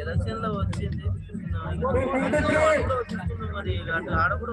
ఎలక్షన్లో వచ్చింది వచ్చింది. మరి అటు ఆడ కూడా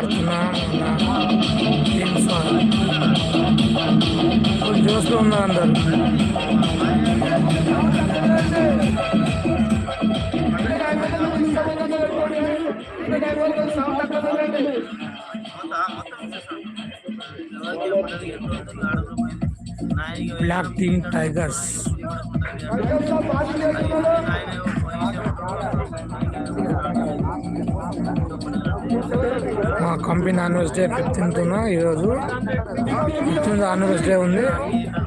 ఆడుతున్నాం టీమ్స్ ఫుల్ జోస్లో ఉన్నారు అందరు black team tigers company anniversary day fifteenth ఈరోజు. ఫిఫ్టీన్త్ యానివర్స్ డే ఉంది.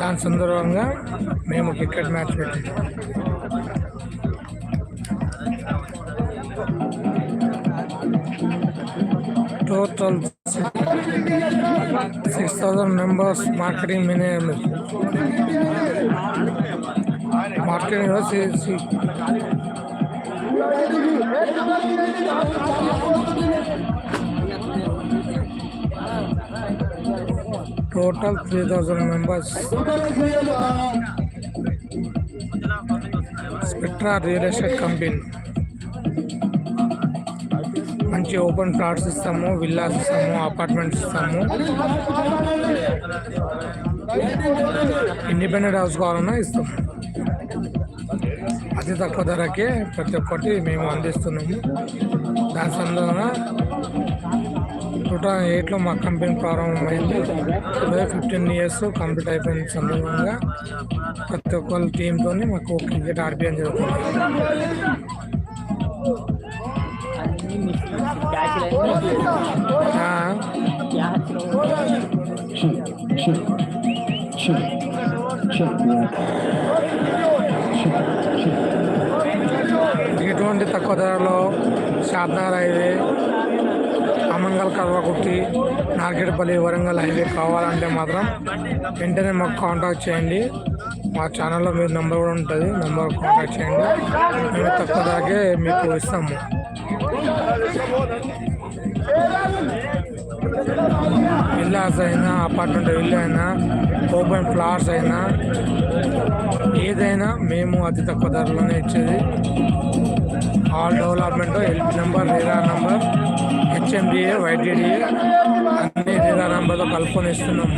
దాని సందర్భంగా మేము క్రికెట్ మ్యాచ్ పెట్టాం total six thousand members marketing manager marketing six total three thousand members Spectra real estate company మంచి ఓపెన్ ప్లాట్స్ ఇస్తాము విల్లాస్ ఇస్తాము apartments ఇస్తాము. ఇండిపెండెంట్ హౌస్ కావాలన్నా ఇస్తాము. అతి తక్కువ ధరకే ప్రతి ఒక్కటి మేము అందిస్తున్నాము. దాని సందర్భంగా టూ థౌజండ్ ఎయిట్లో మా కంపెనీ ప్రారంభమైంది. ఇరవై ఫిఫ్టీన్ ఇయర్స్ కంప్లీట్ అయిపోయిన సందర్భంగా. ప్రతి ఒక్కరి టీంతో మాకు క్రికెట్ ఆడిపించడం జరుగుతుంది. ఇటువంటి తక్కువ ధరలో షాద్నగర్ హైవే అమంగల్ కుట్టి నార్కెట్పల్లి వరంగల్ హైవే కావాలంటే మాత్రం వెంటనే మాకు కాంటాక్ట్ చేయండి. మా ఛానల్లో మీ నెంబర్ కూడా ఉంటుంది నెంబర్ కాంటాక్ట్ చేయండి. మేము తక్కువ ధరకే మీకు ఇస్తాము. విల్లాస్ అయినా అపార్ట్మెంట్ విల్లు అయినా ఓపెన్ ఫ్లాట్స్ అయినా ఏదైనా మేము అతి తక్కువ ధరలోనే ఇచ్చేది. All development help number RERA number. HMDA YTDA అన్ని రీరా నంబర్తో కలుపుకొని ఇస్తున్నాము.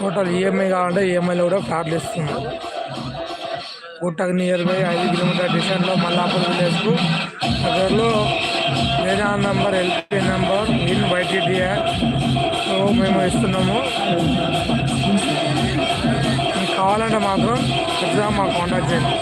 టోటల్ ఈఎంఐ కావాలంటే ఈఎంఐలో కూడా కార్డులు ఇస్తున్నాం. పుట్టకు నియర్ బై ఐదు కిలోమీటర్ డిస్టెన్స్లో మల్లాపూర్ విలేజ్కు దగ్గరలో వేరే number LP number in YTDR so మేము ఇస్తున్నాము. మీకు కావాలంటే మాత్రం ఖచ్చితంగా మాకు కాంటాక్ట్ చేయండి.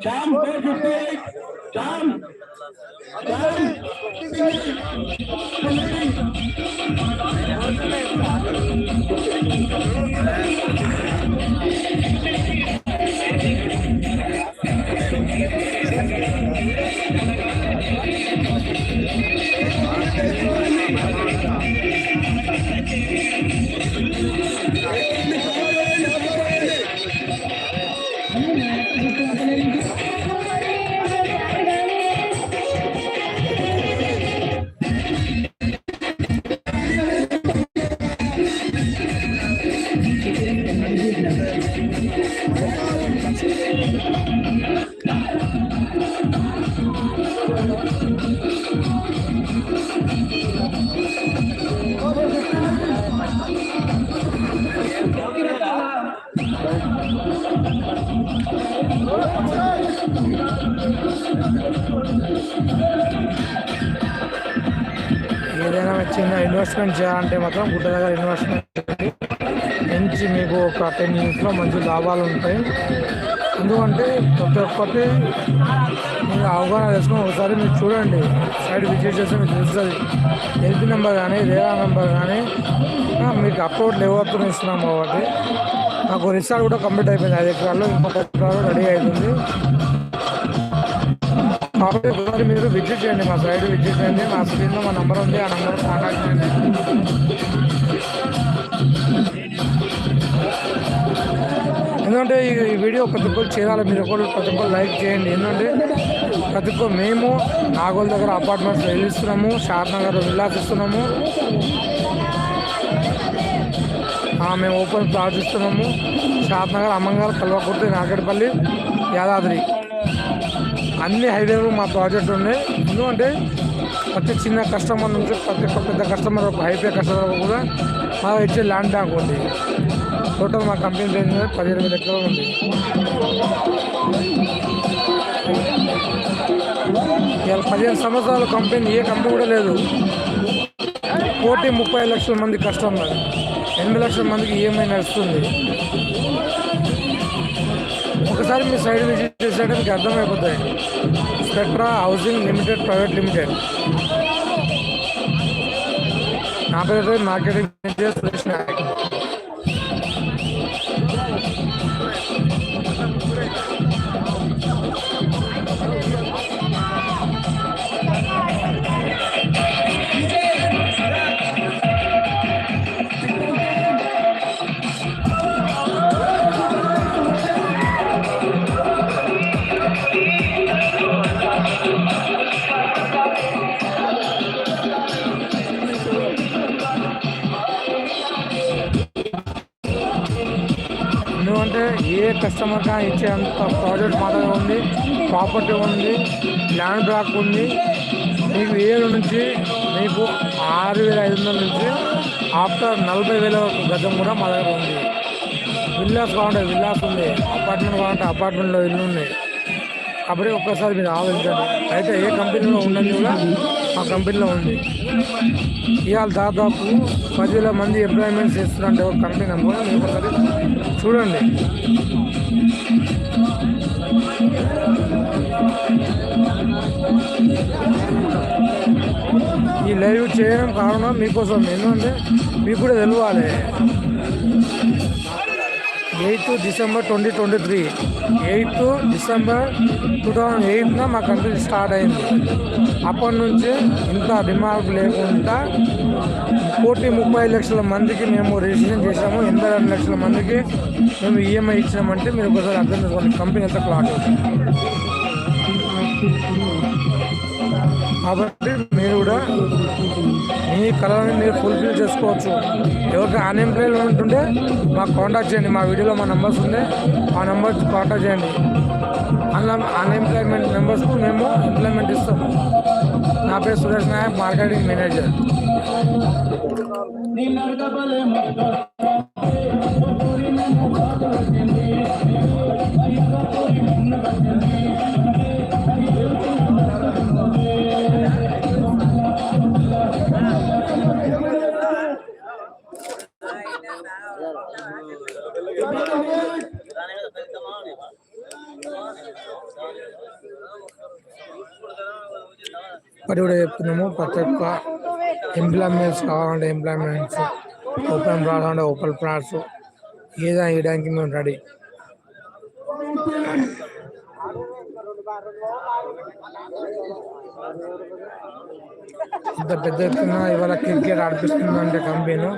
Jam 458. Jam. Jam. ఏదైనా చిన్న ఇన్వెస్ట్మెంట్ చేయాలంటే మాత్రం గుడ్డ దగ్గర ఇన్వెస్ట్మెంట్ నుంచి మీకు ఒక టెన్ ఇయర్స్లో మంచి లాభాలు ఉంటాయి? ఎందుకంటే ప్రతి ఒక్కటి మీరు అవగాహన చేసుకుని ఒకసారి మీరు చూడండి. సైడ్ విజిట్ చేస్తే మీకు తెలుస్తుంది. హెల్త్ నెంబర్ కానీ రేరా నెంబర్ కానీ మీకు అప్లోడ్ లేవత్తుని ఇస్తున్నాం కాబట్టి. నాకు రిసార్ట్ కూడా కంప్లీట్ అయిపోయింది. ఐదు ఎకరాల్లో ఇంకొక ఎకరాలు రెడీ అవుతుంది కాబట్టి ఒకసారి మీరు విజిట్ చేయండి. మా సైడ్ విజిట్ చేయండి. మా స్క్రీన్లో మా నెంబర్ ఉంది. ఆ నెంబర్ కాంటాక్ట్ చేయండి. ఎందుకంటే ఈ వీడియో ప్రతి ఒక్కరు చేయాలి మీరు ఒకరు ప్రతి ఒక్కరు లైక్ చేయండి. ఎందుకంటే ప్రతి ఒక్క మేము నాగోల్ దగ్గర అపార్ట్మెంట్స్ ఇస్తున్నాము షాద్ నగర్ మేము ఓపెన్ ప్లాట్స్ ఇస్తున్నాము. షాద్ నగర్ అమ్మంగారు కల్వకుర్తి నాగడిపల్లి యాదాద్రి. అన్ని హైవేలు మా ప్రాజెక్ట్ ఉన్నాయి. ఎందుకంటే ప్రతి చిన్న కస్టమర్ నుంచి ప్రతి ఒక్క పెద్ద కస్టమర్ ఒక హైవే కస్టమర్ కూడా మా ఇచ్చే ల్యాండ్ బ్యాంక్ ఉంది. టోటల్ మా కంపెనీ రేంజ్ పదిహేను వేల ఉంది. ఇవాళ పదిహేను సంవత్సరాల కంపెనీ ఏ కంపెనీ కూడా లేదు. కోటి ముప్పై లక్షల మంది కస్టమర్ ఎనిమిది లక్షల మందికి ఈఎంఐ నడుస్తుంది. ఒకసారి మీ సైడ్ విజిట్ చేసేట మీకు అర్థమైపోతాయి. Spectra housing limited private limited. నా పేరు మార్కెటింగ్ సురేష్ నాయక్. కస్టమర్గా కస్టమర్ కా ఇచ్చేంత ప్రాజెక్ట్ మా దగ్గర ఉంది ప్రాపర్టీ ఉంది ల్యాండ్ బ్లాక్ ఉంది. మీకు ఏడు నుంచి మీకు ఆరు వేల ఐదు వందల నుంచి ఆఫ్టర్ నలభై వేల గజం కూడా మా దగ్గర ఉంది. విల్లాస్ కావాలంటే విల్లాస్ ఉంది అపార్ట్మెంట్ కావాలంటే అపార్ట్మెంట్లో ఇల్లు ఉన్నాయి కాబట్టి ఒక్కసారి మీరు ఆలోచించండి. అయితే ఏ కంపెనీలో ఉండని కూడా ఆ కంపెనీలో ఉంది. ఇవాళ దాదాపు పదివేల మంది ఎంప్లాయ్మెంట్స్ ఇస్తున్నారంటే ఒక కంపెనీ నెంబర్ మీరు ఒకసారి చూడండి. ఈ లైవ్ చేయడం కారణం మీకోసం. ఎందుకంటే మీకు కూడా తెలియాలి. Eighth December twenty twenty three. Eighth December two thousand eighteen మా కంపెనీ స్టార్ట్ అయింది. అప్పటి నుంచి ఇంత రిమార్క్ లేకుండా కోటి ముప్పై లక్షల మందికి మేము రిజిస్ట్రేషన్ చేసాము ఎనభై రెండు లక్షల మందికి మేము ఈఎంఐ ఇచ్చామంటే మీరు ఒకసారి అర్థం చేసుకోండి. కంపెనీ ఎంత క్లాట్ అవుతుంది? కాబట్టి మీరు కూడా మీ కళని మీరు ఫుల్ఫిల్ చేసుకోవచ్చు. ఎవరికి అన్ఎంప్లాయ్మెంట్ ఉంటే మాకు కాంటాక్ట్ చేయండి. మా వీడియోలో మా నెంబర్స్ ఉండే ఆ నెంబర్ కాంటాక్ట్ చేయండి. అన్ అన్ఎంప్లాయ్మెంట్ మెంబర్స్కు మేము ఎంప్లాయ్మెంట్ ఇస్తాము నా పేరు సురేష్ నాయక్ మార్కెటింగ్ మేనేజర్ ఒకటి కూడా చెప్తున్నాము. ప్రతి ఒక్క ఎంప్లాయ్మెంట్స్ కావాలంటే ఎంప్లాయ్మెంట్స్ ఓపెన్ ప్లాట్స్ అంటే ఓపెన్ ప్లాట్స్ ఏదైనా వేయడానికి మేము రెడీ. ఇంత పెద్ద ఎత్తున ఇవాళ క్రికెట్ ఆడిపిస్తుందంటే కంపెనీ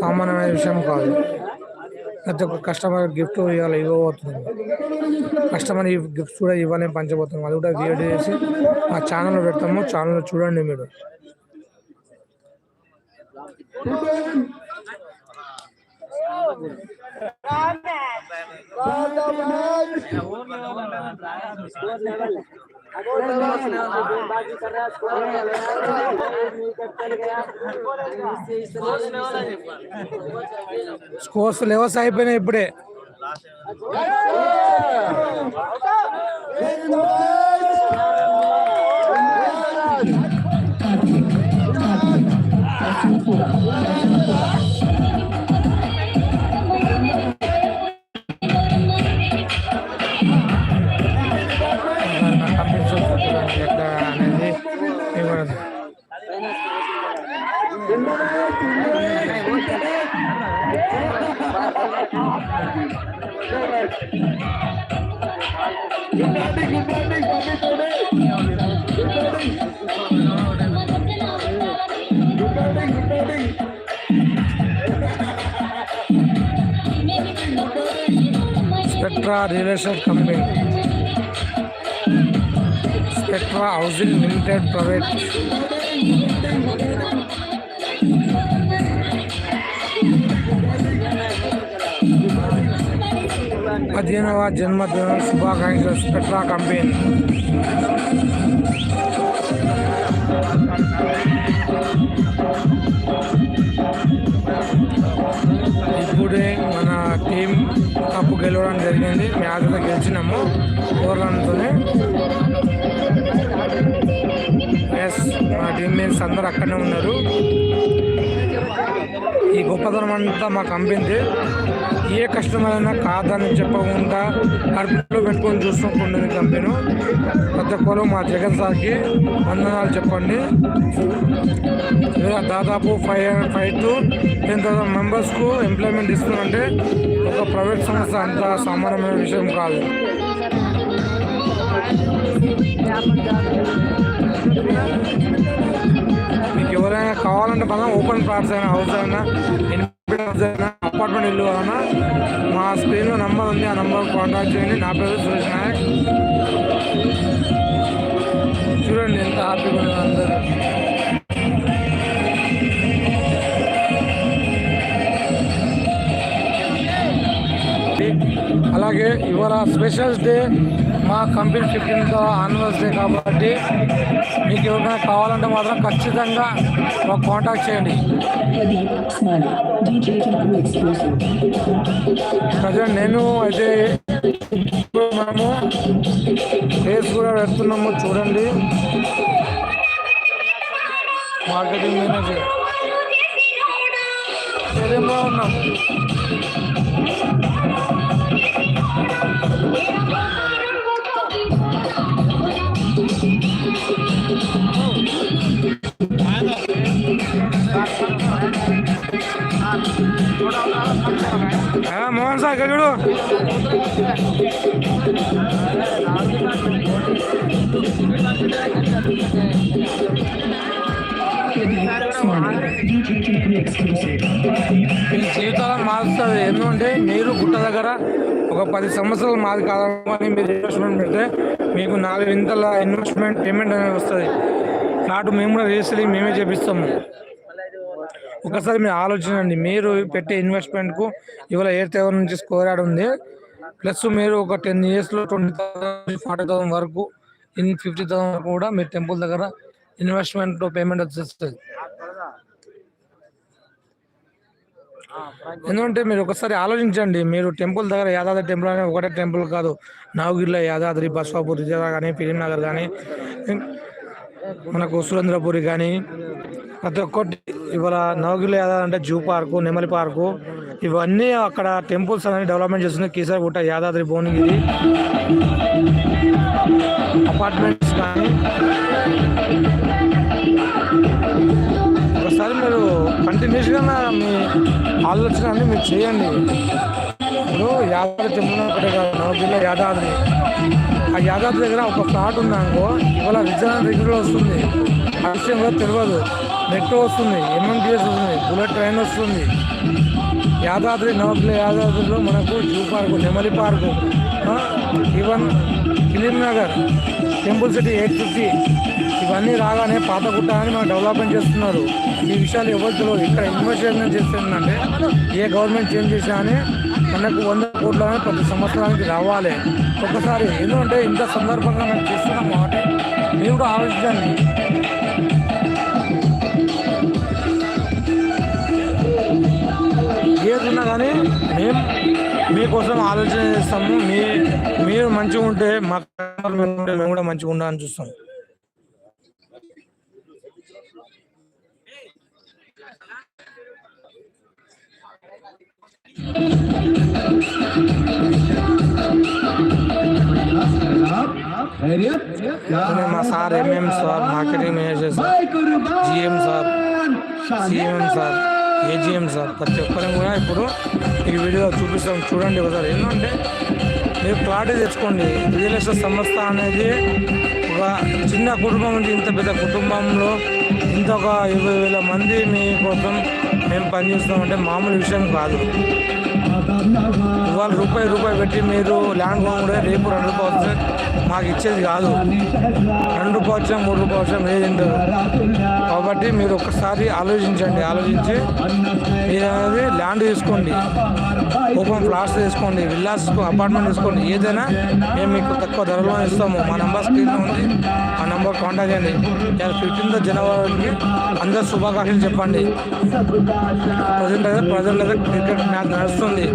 సామాన్యమైన విషయం కాదు. ప్రతి ఒక్క కస్టమర్ గిఫ్ట్ ఇవాళ ఇవ్వబోతుంది కస్టమర్ ఈ గిఫ్ట్స్ కూడా ఇవ్వాలని పంచబోతున్నాం. అది కూడా వీడియో చేసి మా ఛానల్లో పెడతాము. ఛానల్లో చూడండి మీరు. స్కోర్స్ లెవెల్స్ అయిపోయినాయి ఇప్పుడే Spectra real estate company Spectra housing limited private పదిహేనవ జన్మదిన శుభాకాంక్షలు స్పెక్ట్రా కంపెనీ ఇప్పుడే మన టీం కప్పు గెలవడం జరిగింది. మ్యాచ్ అయితే గెలిచినాము. ఫోర్ రన్తోనే ఎస్ మా టీమ్ మేట్స్ అందరు అక్కడనే ఉన్నారు. ఈ గొప్పతనం అంతా మాకు అంపింది ఏ కష్టమైనా అయినా కాదని చెప్పకుండా కడుపులో పెట్టుకొని చూసుకుంటుంది కంపెనీ. ప్రతి ఒక్కరు మా జగన్ సార్కి వందనాలు చెప్పండి. దాదాపు five five to ten thousand మెంబర్స్కు employment ఇస్తుందంటే ఒక ప్రైవేట్ సంస్థ అంత సామాన్యమైన విషయం కాదు. మీకు ఎవరైనా కావాలంటే మనం ఓపెన్ ప్లాట్స్ అయినా హౌస్ అయినా హౌస్ అయినా అపార్ట్మెంట్ ఇల్లు అయినా మా స్క్రీన్లో నంబర్ ఉంది ఆ నంబర్ కాంటాక్ట్ చేయండి. నా పేరు సురేష్ నాయక్. చూడండి ఎంత హ్యాపీగా ఉన్నారు అందరూ. అలాగే ఇవాళ స్పెషల్ డే మా కంపెనీ ఫిఫ్టీన్త్ ఆన్యువల్ డే కాబట్టి మీకు ఎవరికైనా కావాలంటే మాత్రం ఖచ్చితంగా మాకు కాంటాక్ట్ చేయండి. ప్రజెంట్ నేను అయితే మనము ఫేస్ కూడా పెడుతున్నాము చూడండి. మార్కెటింగ్ మేనేజర్ ఉన్నాం. ఆ, మోహన్ సార్ ఇక్కడ చూడు Pradeep మీ జీవితాలను మారుస్తుంది ఎందుకంటే మీరు గుట్ట దగ్గర ఒక పది సంవత్సరాలు మాది కాదని మీరు ఇన్వెస్ట్మెంట్ పెడితే మీకు నాలుగు వింతల ఇన్వెస్ట్మెంట్ పేమెంట్ అనేది వస్తుంది. నాటు మేము కూడా రిజిస్టర్ మేమే చేపిస్తాము. ఒకసారి మీరు ఆలోచించండి మీరు పెట్టే ఇన్వెస్ట్మెంట్కు ఇవాళ ఎయిర్ థౌసండ్ నుంచి స్కోర్ యాడ్ ఉంది. ప్లస్ మీరు ఒక టెన్ ఇయర్స్లో ట్వంటీ థౌసండ్ ఫార్టీ థౌసండ్ వరకు ఇన్ ఫిఫ్టీ థౌసండ్ వరకు కూడా మీరు టెంపుల్ దగ్గర ఇన్వెస్ట్మెంట్ పేమెంట్ వచ్చేస్తుంది. ఎందుకంటే మీరు ఒకసారి ఆలోచించండి మీరు టెంపుల్ దగ్గర యాదాద్రి టెంపుల్ అనే ఒకటే టెంపుల్ కాదు నవగిరిలో యాదాద్రి బస్వాపూర్ రిజర్వా కానీ నగర్ కానీ మనకు సురేంద్రపురి కానీ ప్రతి ఒక్కటి ఇవాళ నవగిరిలో యాదాద్రి అంటే జూ పార్కు నెమలి పార్కు ఇవన్నీ అక్కడ టెంపుల్స్ అనేది డెవలప్మెంట్ చేస్తుంది. కీసరగుట్ట యాదాద్రి భువనగిరి అపార్ట్మెంట్స్ కానీ. ఒకసారి మీరు కంటిన్యూస్గా మీ ఆలోచన అన్ని మీరు చేయండి. ఇప్పుడు యాదాద్రి టెంపుల్ ఒకటే కాదు నవగిరిలో యాదాద్రి. ఆ యాదాద్రి దగ్గర ఒక ప్లాట్ ఉందనుకో ఇవాళ రిజర్వ్ రెగ్యులర్ వస్తుంది. ఆ విషయం కూడా తెలియదు మెట్రో వస్తుంది ఎంఎంటీఎస్ వస్తుంది బుల్లెట్ ట్రైన్ వస్తుంది. యాదాద్రి నవగిరి యాదాద్రిలో మనకు జూ పార్కు నెమలి park even film Nagar temple city eight fifty ఇవన్నీ రాగానే పాతగుట్ట అని మనం డెవలప్మెంట్ చేస్తున్నారు. ఈ విషయాలు ఎవరు తెలియదు ఇక్కడ ఇన్వెస్టిగేషన్ చేస్తుందంటే ఏ గవర్నమెంట్ చేంజ్ చేసినా అని మనకు వంద కోట్ల ప్రతి సంవత్సరానికి రావాలి. ఒక్కసారి ఎందుకంటే ఇంత సందర్భంగా మేము చేస్తున్నాం కాబట్టి మీరు కూడా ఆలోచించండి ఏది ఉన్నా కానీ మేము మీకోసం ఆలోచన చేస్తాము. మీ మీరు మంచిగా ఉంటే మా మేము కూడా మంచిగా ఉండాలని చూస్తాం. మా sir MM sir marketing manager sir GM sir CM sir AGM sir ప్రతి ఒక్కరిని కూడా ఇప్పుడు ఈ వీడియో చూపిస్తాం చూడండి ఒకసారి ఏంటంటే మీరు క్లారిటీ తెచ్చుకోండి రియల్ ఎస్టేట్ సంస్థ అనేది ఒక చిన్న కుటుంబం నుంచి ఇంత పెద్ద కుటుంబంలో ఇంత ఒక ఇరవై వేల మంది మీ కోసం మేము పనిచేస్తామంటే మామూలు విషయం కాదు. ఇవాళ రూపాయి రూపాయి పెట్టి మీరు ల్యాండ్ కొనుక్కుంటే రేపు రెండు రూపాయలు వస్తే మాకు ఇచ్చేది కాదు. రెండు రూపాయలు వచ్చినా మూడు రూపాయలు వచ్చినా కాబట్టి మీరు ఒక్కసారి ఆలోచించండి ఆలోచించి మీరు అనేది ల్యాండ్ తీసుకోండి. ఓపెన్ ఫ్లాట్స్ తీసుకోండి విల్లాస్ అపార్ట్మెంట్ తీసుకోండి. ఏదైనా మేము మీకు తక్కువ ధరలో ఇస్తాము. మా నెంబర్ స్క్రీన్ ఉంది. ఆ నెంబర్ కాంటాక్ట్ చేయండి. ఫిఫ్టీన్త్ జనవరికి అందరు శుభాకాంక్షలు చెప్పండి. ప్రజెంట్ అయితే ప్రజెంట్ అయితే క్రికెట్ మ్యాచ్ నడుస్తుంది.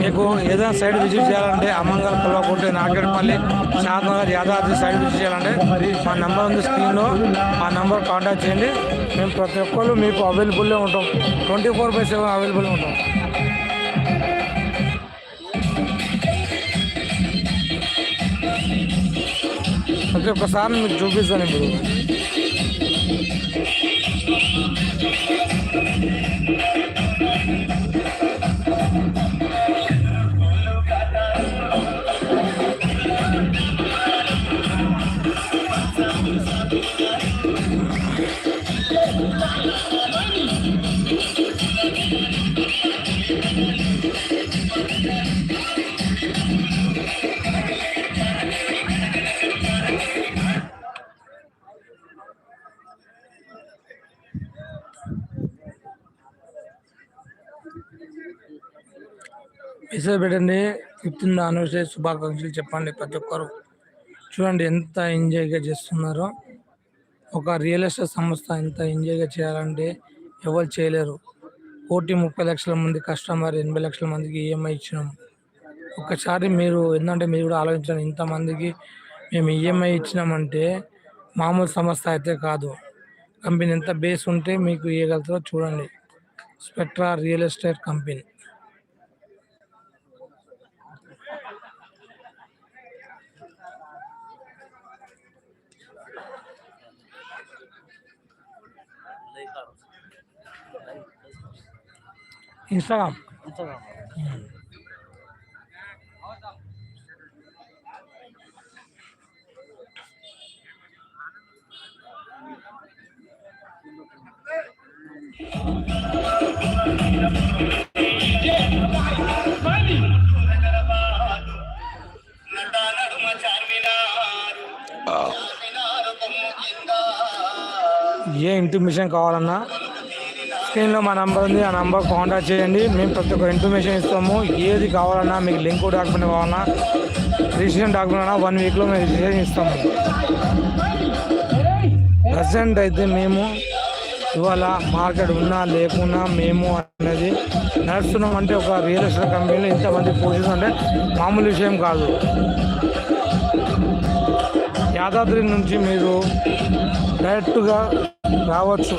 మీకు ఏదైనా సైడ్ విజిట్ చేయాలంటే అమంగళ పొలవకుంటే నాగేడుపల్లి షాద్నగర్ యాదాద్రి సైడ్ విజిట్ చేయాలంటే మా నెంబర్ ఉంది స్క్రీన్లో ఆ నెంబర్ కాంటాక్ట్ చేయండి. మేము ప్రతి ఒక్కరు మీకు అవైలబుల్లో ఉంటాం. Twenty four by seven available ఉంటాం. ప్రతి ఒక్కసారి మీకు చూపిస్తాను ఇప్పుడు. మెసేజ్ పెట్టండి. ఫిఫ్టీన్ ఆనివర్సరీ శుభాకాంక్షలు చెప్పండి ప్రతి ఒక్కరు. చూడండి ఎంత ఎంజాయ్గా చేస్తున్నారో. ఒక రియల్ ఎస్టేట్ సంస్థ ఎంత ఎంజాయ్గా చేయాలంటే ఎవరు చేయలేరు. కోటి ముప్పై లక్షల మంది కస్టమర్ ఎనభై లక్షల మందికి ఈఎంఐ ఇచ్చినాం. ఒకసారి మీరు ఏంటంటే మీరు కూడా ఆలోచించండి. ఇంతమందికి మేము ఈఎంఐ ఇచ్చినామంటే మామూలు సంస్థ అయితే కాదు. కంపెనీ ఎంత బేస్ ఉంటే మీకు ఇవ్వగలుగుతారో చూడండి. Spectra real estate company. Instagram ఏ ఇన్ఫర్మేషన్ కావాలన్నా స్క్రీన్లో మా నంబర్ ఉంది. ఆ నంబర్ కాంటాక్ట్ చేయండి. మేము ప్రతి ఒక్క ఇన్ఫర్మేషన్ ఇస్తాము. ఏది కావాలన్నా మీకు లింక్ డాక్యుమెంట్ కావాలన్నా రిజిస్ట్రేషన్ డాక్యుమెంట్ అన్నా వన్ వీక్లో మేము రిజిస్ట్రేషన్ ఇస్తాము. ప్రజెంట్ అయితే మేము ఇవాళ మార్కెట్ ఉన్నా లేకున్నా మేము అనేది నడుస్తున్నాం అంటే ఒక రియల్ ఎస్టేట్ కంపెనీలో ఇంతమంది పోలీసు అంటే మామూలు విషయం కాదు. యాదాద్రి నుంచి మీరు డైరెక్ట్గా రావచ్చు.